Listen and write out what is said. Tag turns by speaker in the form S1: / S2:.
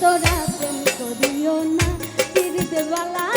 S1: তোরা প্রেম করিও না ফিরিতে বলা